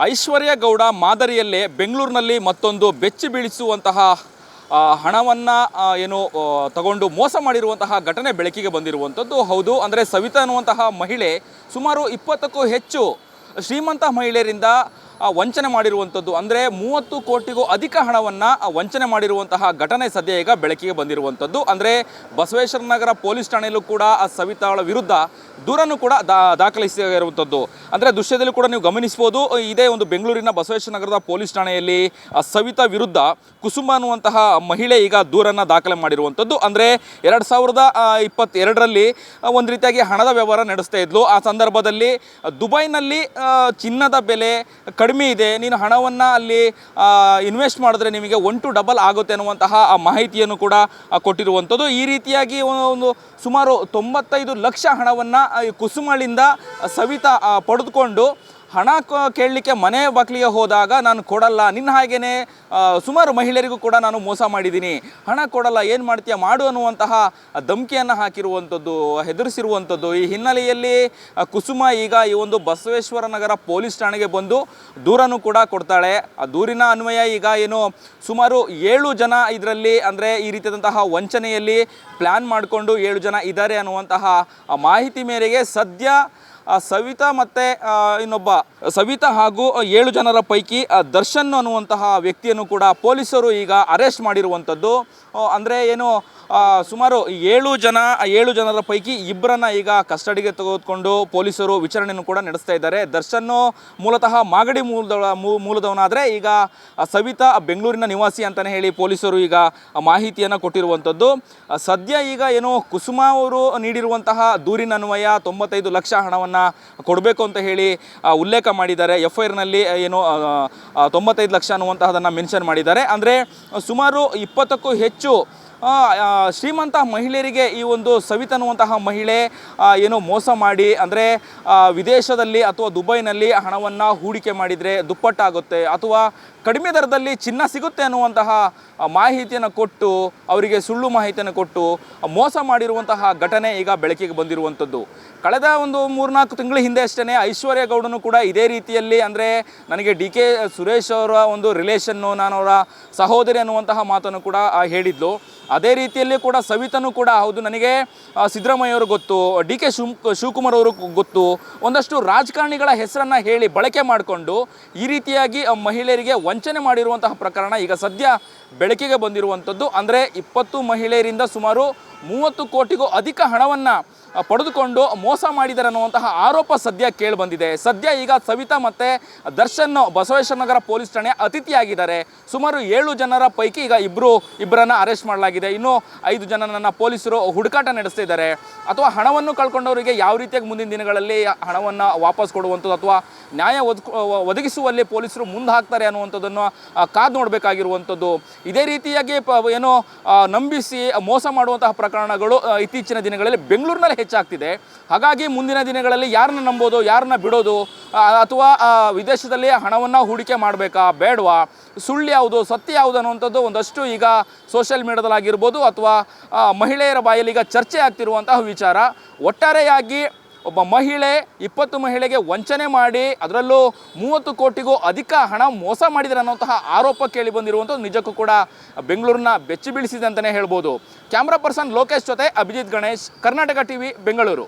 ಐಶ್ವರ್ಯ ಗೌಡ ಮಾದರಿಯಲ್ಲೇ ಬೆಂಗಳೂರಿನಲ್ಲಿ ಮತ್ತೊಂದು ಬೆಚ್ಚಿ ಬೀಳಿಸುವಂತಹ ಹಣವನ್ನು ಏನು ತಗೊಂಡು ಮೋಸ ಮಾಡಿರುವಂತಹ ಘಟನೆ ಬೆಳಕಿಗೆ ಬಂದಿರುವಂಥದ್ದು. ಹೌದು, ಅಂದರೆ ಸವಿತಾ ಅನ್ನುವಂತಹ ಮಹಿಳೆ ಸುಮಾರು ಇಪ್ಪತ್ತಕ್ಕೂ ಹೆಚ್ಚು ಶ್ರೀಮಂತ ಮಹಿಳೆಯರಿಂದ ವಂಚನೆ ಮಾಡಿರುವಂಥದ್ದು ಅಂದರೆ ಮೂವತ್ತು ಕೋಟಿಗೂ ಅಧಿಕ ಹಣವನ್ನು ವಂಚನೆ ಮಾಡಿರುವಂತಹ ಘಟನೆ ಸದ್ಯ ಈಗ ಬೆಳಕಿಗೆ ಬಂದಿರುವಂಥದ್ದು. ಅಂದರೆ ಬಸವೇಶ್ವರ ನಗರ ಪೊಲೀಸ್ ಠಾಣೆಯಲ್ಲೂ ಕೂಡ ಆ ಸವಿತಾಳ ವಿರುದ್ಧ ದೂರನ್ನು ಕೂಡ ದಾ ದಾಖಲಿಸಿರುವಂಥದ್ದು. ಅಂದರೆ ದೃಶ್ಯದಲ್ಲಿ ಕೂಡ ನೀವು ಗಮನಿಸ್ಬೋದು ಇದೇ ಒಂದು ಬೆಂಗಳೂರಿನ ಬಸವೇಶ್ವರ ನಗರದ ಪೊಲೀಸ್ ಠಾಣೆಯಲ್ಲಿ ಆ ಸವಿತಾ ವಿರುದ್ಧ ಕುಸುಮ ಅನ್ನುವಂತಹ ಮಹಿಳೆ ಈಗ ದೂರನ್ನು ದಾಖಲೆ ಮಾಡಿರುವಂಥದ್ದು. ಅಂದರೆ ಎರಡು ಸಾವಿರದ ಇಪ್ಪತ್ತೆರಡರಲ್ಲಿ ಒಂದು ರೀತಿಯಾಗಿ ಹಣದ ವ್ಯವಹಾರ ನಡೆಸ್ತಾ ಇದ್ಲು. ಆ ಸಂದರ್ಭದಲ್ಲಿ ದುಬೈನಲ್ಲಿ ಚಿನ್ನದ ಬೆಲೆ ಕಡಿಮೆ ಇದೆ, ನೀನು ಹಣವನ್ನು ಅಲ್ಲಿ ಇನ್ವೆಸ್ಟ್ ಮಾಡಿದ್ರೆ ನಿಮಗೆ ಒನ್ ಟು ಡಬಲ್ ಆಗುತ್ತೆ ಅನ್ನುವಂತಹ ಆ ಮಾಹಿತಿಯನ್ನು ಕೂಡ ಕೊಟ್ಟಿರುವಂಥದ್ದು. ಈ ರೀತಿಯಾಗಿ ಒಂದು- ಒಂದು ಸುಮಾರು ತೊಂಬತ್ತೈದು ಲಕ್ಷ ಹಣವನ್ನು ಕುಸುಮಳಿಂದ ಸವಿತಾ ಪಡೆದುಕೊಂಡು ಹಣ ಕೇಳಲಿಕ್ಕೆ ಮನೆ ಬಾಗಿಲಿಗೆ ಹೋದಾಗ ನಾನು ಕೊಡಲ್ಲ. ನಿನ್ನ ಹಾಗೇನೆ ಸುಮಾರು ಮಹಿಳೆಯರಿಗೂ ಕೂಡ ನಾನು ಮೋಸ ಮಾಡಿದ್ದೀನಿ. ಹಣ ಕೊಡಲ್ಲ, ಏನು ಮಾಡ್ತೀಯ? ಮಾಡು ಅನ್ನುವಂತಹ ಧಮಕಿಯನ್ನು ಹಾಕಿರುವಂಥದ್ದು, ಹೆದರಿಸಿರುವಂಥದ್ದು. ಈ ಹಿನ್ನೆಲೆಯಲ್ಲಿ ಕುಸುಮ ಈಗ ಈ ಒಂದು ಬಸವೇಶ್ವರ ನಗರ ಪೊಲೀಸ್ ಠಾಣೆಗೆ ಬಂದು ದೂರನ್ನು ಕೂಡ ಕೊಡ್ತಾಳೆ. ಆ, ದೂರಿನ ಅನ್ವಯ ಈಗ ಏನು, ಸುಮಾರು ಏಳು ಜನ ಇದರಲ್ಲಿ, ಅಂದರೆ ಈ ರೀತಿಯಾದಂತಹ ವಂಚನೆಯಲ್ಲಿ ಪ್ಲ್ಯಾನ್ ಮಾಡಿಕೊಂಡು ಏಳು ಜನ ಇದ್ದಾರೆ ಅನ್ನುವಂತಹ ಮಾಹಿತಿ ಮೇರೆಗೆ ಸದ್ಯ ಸವಿತಾ ಮತ್ತು ಇನ್ನೊಬ್ಬ ಸವಿತಾ ಹಾಗೂ ಏಳು ಜನರ ಪೈಕಿ ಆ ದರ್ಶನ್ ಅನ್ನುವಂತಹ ವ್ಯಕ್ತಿಯನ್ನು ಕೂಡ ಪೊಲೀಸರು ಈಗ ಅರೆಸ್ಟ್ ಮಾಡಿರುವಂಥದ್ದು. ಅಂದರೆ ಏನು ಆ, ಸುಮಾರು ಏಳು ಜನ, ಏಳು ಜನರ ಪೈಕಿ ಇಬ್ಬರನ್ನ ಈಗ ಕಸ್ಟಡಿಗೆ ತೆಗೆದುಕೊಂಡು ಪೊಲೀಸರು ವಿಚಾರಣೆಯನ್ನು ಕೂಡ ನಡೆಸ್ತಾ ಇದ್ದಾರೆ. ದರ್ಶನ್ ಮೂಲತಃ ಮಾಗಡಿ ಮೂಲದವ, ಮೂ- ಮೂಲದವನಾದರೆ ಈಗ ಸವಿತಾ ಬೆಂಗಳೂರಿನ ನಿವಾಸಿ ಅಂತಲೇ ಹೇಳಿ ಪೊಲೀಸರು ಈಗ ಮಾಹಿತಿಯನ್ನು ಕೊಟ್ಟಿರುವಂಥದ್ದು. ಸದ್ಯ ಈಗ ಏನು ಕುಸುಮ ಅವರು ನೀಡಿರುವಂತಹ ದೂರಿನ ಅನ್ವಯ ತೊಂಬತ್ತೈದು ಲಕ್ಷ ಹಣವನ್ನು ಕೊಡಬೇಕು ಅಂತ ಹೇಳಿ ಉಲ್ಲೇಖ ಮಾಡಿದ್ದಾರೆ. ಎಫ್ ಐ ಆರ್ನಲ್ಲಿ ಏನು ತೊಂಬತ್ತೈದು ಲಕ್ಷ ಅನ್ನುವಂತಹದನ್ನು ಮೆನ್ಷನ್ ಮಾಡಿದ್ದಾರೆ. ಅಂದರೆ ಸುಮಾರು ಇಪ್ಪತ್ತಕ್ಕೂ ಹೆಚ್ಚು ಶ್ರೀಮಂತ ಮಹಿಳೆಯರಿಗೆ ಈ ಒಂದು ಸವಿತ ಅನ್ನುವಂತಹ ಮಹಿಳೆ ಏನು ಮೋಸ ಮಾಡಿ, ಅಂದರೆ ವಿದೇಶದಲ್ಲಿ ಅಥವಾ ದುಬೈನಲ್ಲಿ ಹಣವನ್ನು ಹೂಡಿಕೆ ಮಾಡಿದರೆ ದುಪ್ಪಟ್ಟಾಗುತ್ತೆ ಅಥವಾ ಕಡಿಮೆ ದರದಲ್ಲಿ ಚಿನ್ನ ಸಿಗುತ್ತೆ ಅನ್ನುವಂತಹ ಮಾಹಿತಿಯನ್ನು ಕೊಟ್ಟು, ಅವರಿಗೆ ಸುಳ್ಳು ಮಾಹಿತಿಯನ್ನು ಕೊಟ್ಟು, ಮೋಸ ಮಾಡಿರುವಂತಹ ಘಟನೆ ಈಗ ಬೆಳಕಿಗೆ ಬಂದಿರುವಂಥದ್ದು. ಕಳೆದ ಒಂದು ಮೂರ್ನಾಲ್ಕು ತಿಂಗಳ ಹಿಂದೆ ಅಷ್ಟೇ ಐಶ್ವರ್ಯ ಗೌಡನು ಕೂಡ ಇದೇ ರೀತಿಯಲ್ಲಿ, ಅಂದರೆ, ನನಗೆ ಡಿ ಕೆ ಸುರೇಶ್ ಅವರ ಒಂದು ರಿಲೇಷನ್ನು ನಾನು ಅವರ ಸಹೋದರಿ ಅನ್ನುವಂತಹ ಮಾತನ್ನು ಕೂಡ ಹೇಳಿದ್ಲು. ಅದೇ ರೀತಿಯಲ್ಲಿ ಕೂಡ ಸವಿತನೂ ಕೂಡ ಹೌದು. ನನಗೆ ಆ, ಸಿದ್ದರಾಮಯ್ಯ ಅವರು ಗೊತ್ತು ಡಿ ಕೆ ಶಿವ್ ಶಿವಕುಮಾರ್ ಅವರು ಗೊತ್ತು. ಒಂದಷ್ಟು ರಾಜಕಾರಣಿಗಳ ಹೆಸರನ್ನು ಹೇಳಿ ಬಳಕೆ ಮಾಡಿಕೊಂಡು ಈ ರೀತಿಯಾಗಿ ಮಹಿಳೆಯರಿಗೆ ವಂಚನೆ ಮಾಡಿರುವಂತಹ ಪ್ರಕರಣ ಈಗ ಸದ್ಯ ಬೆಳಕಿಗೆ ಬಂದಿರುವಂಥದ್ದು. ಅಂದರೆ ಇಪ್ಪತ್ತು ಮಹಿಳೆಯರಿಂದ ಸುಮಾರು ಮೂವತ್ತು ಕೋಟಿಗೂ ಅಧಿಕ ಹಣವನ್ನು ಪಡೆದುಕೊಂಡು ಮೋಸ ಮಾಡಿದ್ದಾರೆ ಅನ್ನುವಂತಹ ಆರೋಪ ಸದ್ಯ ಕೇಳಿಬಂದಿದೆ. ಸದ್ಯ ಈಗ ಸವಿತಾ ಮತ್ತೆ ದರ್ಶನ್ ಬಸವೇಶ್ವರ ನಗರ ಪೊಲೀಸ್ ಠಾಣೆ ಅತಿಥಿಯಾಗಿದ್ದಾರೆ. ಸುಮಾರು ಏಳು ಜನರ ಪೈಕಿ ಈಗ ಇಬ್ಬರು ಇಬ್ಬರನ್ನು ಅರೆಸ್ಟ್ ಮಾಡಲಾಗಿದೆ. ಇನ್ನು ಐದು ಜನನನ್ನ ಪೊಲೀಸರು ಹುಡುಕಾಟ ನಡೆಸ್ತಿದ್ದಾರೆ ಅಥವಾ ಹಣವನ್ನು ಕಳ್ಕೊಂಡವರಿಗೆ ಯಾವ ರೀತಿಯಾಗಿ ಮುಂದಿನ ದಿನಗಳಲ್ಲಿ ಹಣವನ್ನು ವಾಪಸ್ ಕೊಡುವಂಥದ್ದು ಅಥವಾ ನ್ಯಾಯ ಒದಗಿಸುವಲ್ಲಿ ಪೊಲೀಸರು ಮುಂದೆ ಹಾಕ್ತಾರೆ ಅನ್ನುವಂಥದ್ದನ್ನು ಕಾದು ನೋಡಬೇಕಾಗಿರುವಂಥದ್ದು. ಇದೇ ರೀತಿಯಾಗಿ ಏನು ನಂಬಿಸಿ ಮೋಸ ಮಾಡುವಂತಹ ಪ್ರಕರಣಗಳು ಇತ್ತೀಚಿನ ದಿನಗಳಲ್ಲಿ ಬೆಂಗಳೂರಿನಲ್ಲಿ ಹೆಚ್ಚಾಗ್ತಿದೆ. ಹಾಗಾಗಿ ಮುಂದಿನ ದಿನಗಳಲ್ಲಿ ಯಾರನ್ನ ನಂಬೋದು, ಯಾರನ್ನ ಬಿಡೋದು ಅಥವಾ ವಿದೇಶದಲ್ಲಿ ಹಣವನ್ನು ಹೂಡಿಕೆ ಮಾಡಬೇಕಾ, ಬೇಡವಾ, ಸುಳ್ಳು ಯಾವುದು, ಸತ್ಯ ಯಾವುದು ಅನ್ನುವಂಥದ್ದು ಒಂದಷ್ಟು ಈಗ ಸೋಷಿಯಲ್ ಮೀಡಿಯಾದಲ್ಲಾಗಿರ್ಬೋದು ಅಥವಾ ಮಹಿಳೆಯರ ಬಾಯಲ್ಲಿ ಚರ್ಚೆ ಆಗ್ತಿರುವಂತಹ ವಿಚಾರ. ಒಟ್ಟಾರೆಯಾಗಿ ಒಬ್ಬ ಮಹಿಳೆ ಇಪ್ಪತ್ತು ಮಹಿಳೆಗೆ ವಂಚನೆ ಮಾಡಿ ಅದರಲ್ಲೂ ಮೂವತ್ತು ಕೋಟಿಗೂ ಅಧಿಕ ಹಣ ಮೋಸ ಮಾಡಿದರೆ ಅನ್ನುವಂತಹ ಆರೋಪ ಕೇಳಿ ಬಂದಿರುವಂಥದ್ದು ನಿಜಕ್ಕೂ ಕೂಡ ಬೆಂಗಳೂರನ್ನ ಬೆಚ್ಚಿ ಬೀಳಿಸಿದೆ ಅಂತಲೇ ಹೇಳ್ಬೋದು. ಕ್ಯಾಮ್ರಾ ಪರ್ಸನ್ ಲೋಕೇಶ್ ಜೊತೆ ಅಭಿಜಿತ್ ಗಣೇಶ್, ಕರ್ನಾಟಕ ಟಿವಿ, ಬೆಂಗಳೂರು.